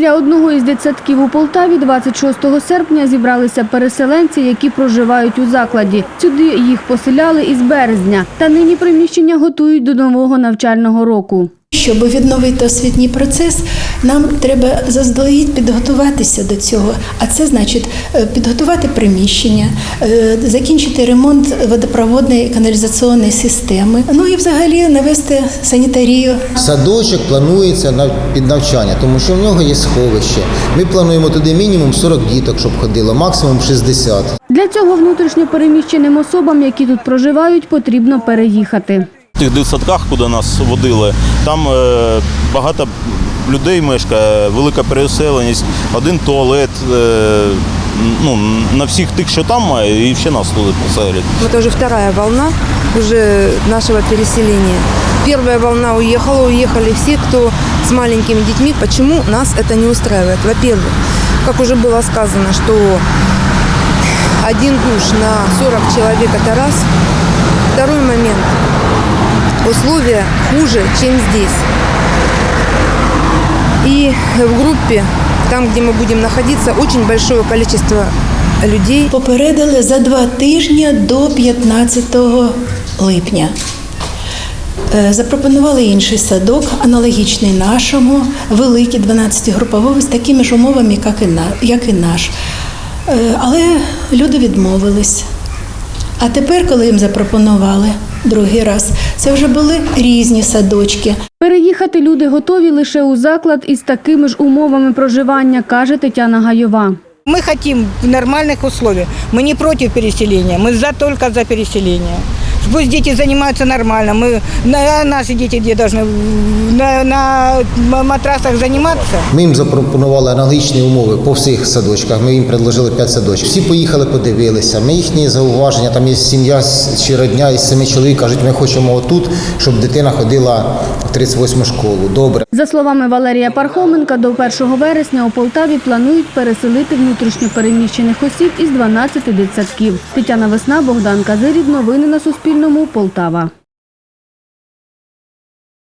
Біля одного із дитсадків у Полтаві 26 серпня зібралися переселенці, які проживають у закладі. Сюди їх поселяли із березня. Та нині приміщення готують до нового навчального року. Щоб відновити освітній процес, нам треба заздалегідь підготуватися до цього. А це значить е, підготувати приміщення, е, закінчити ремонт водопроводної і каналізаційної системи. Ну і взагалі навести санітарію. Садочок планується на під навчання, тому що в нього є сховище. Ми плануємо туди мінімум 40 діток, щоб ходило, максимум 60. Для цього внутрішньо переміщеним особам, які тут проживають, потрібно переїхати В тих дитсадках, куди нас водили, там е, багато людей мешкає, велика переселеність, один туалет. е, ну, на всіх тих, що там має, і ще нас туди поселять. Это уже вторая волна уже нашего переселения. Первая волна уехала, уехали все, кто с маленькими детьми. Почему нас это не устраивает? Во-первых, как уже было сказано, что один душ на 40 человек – это раз. Второй момент – условия хуже, чем здесь. И в группе, там, где мы будем находиться, очень большое количество людей, Попередили за два тижні до 15 липня. Е, Запропонували інший садок, аналогічний нашому, великий 12-груповий, з такими ж умовами, як і наш. Е, Але люди відмовились. А тепер, коли їм запропонували другий раз, це вже були різні садочки. Переїхати люди готові лише у заклад із такими ж умовами проживання, каже Тетяна Гайова. Мы хотим в нормальных условиях. Мы не против переселения, мы за только за переселение. Пусть дети занимаются нормально. Мы, на, наши дети где должны? На, на матрасах заниматься? Ми їм запропонували аналогічні умови по всіх садочках. Ми їм предложили 5 садочків. Всі поїхали, подивилися. Ми їхні зауваження. Там є сім'я з- чи родня із семи чоловік. кажуть, ми хочемо отут, щоб дитина ходила в 38 школу. Добре. За словами Валерія Пархоменка, до 1 вересня у Полтаві планують переселити внутрішньо переміщених осіб із 12 дитсадків. Тетяна Весна, Богдан Казирів. Новини на Суспільному. Полтава.